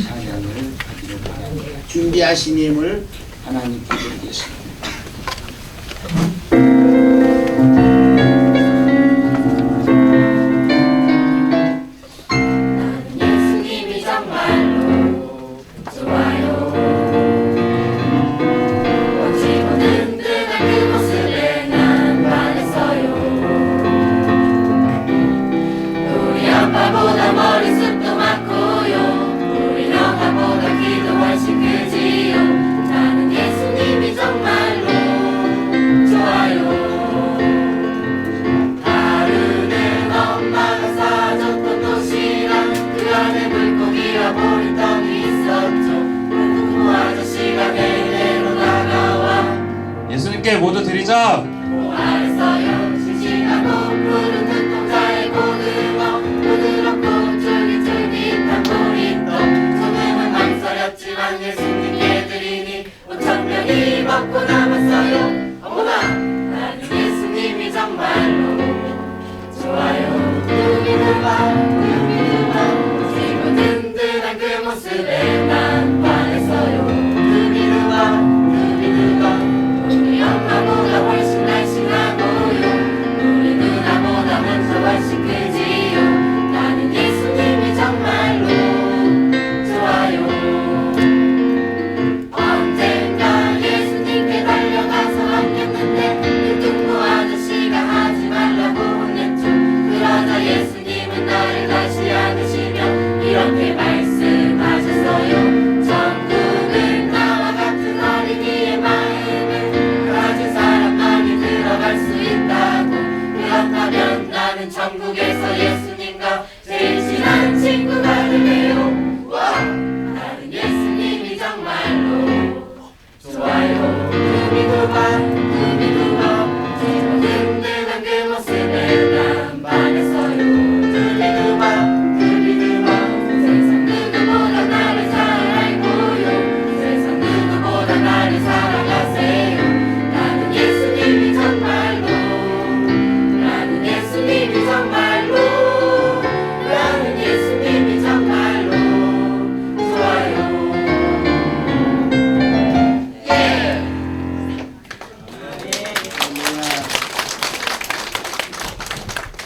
사냥을 하기로 바랍니다. 준비하신 힘을 하나님께 드리겠습니다. 예수님께 모두 드리자. 모습에 반했어요. 그 미르바 그 미르바 우리 엄마보다 훨씬 날씬하고요. 우리 누나보다 먼저 훨씬 크지요. 나는 예수님이 정말로 좋아요. 언젠가 예수님께 달려가서 안겼는데 그 뚱보 아저씨가 하지 말라고 혼냈죠. 그러자 예수님은 나를 다시 안으시 천국에서 예수님과 제일 친한 친구가 되네요. 와 나는 예수님이 정말로 좋아요. 구미도반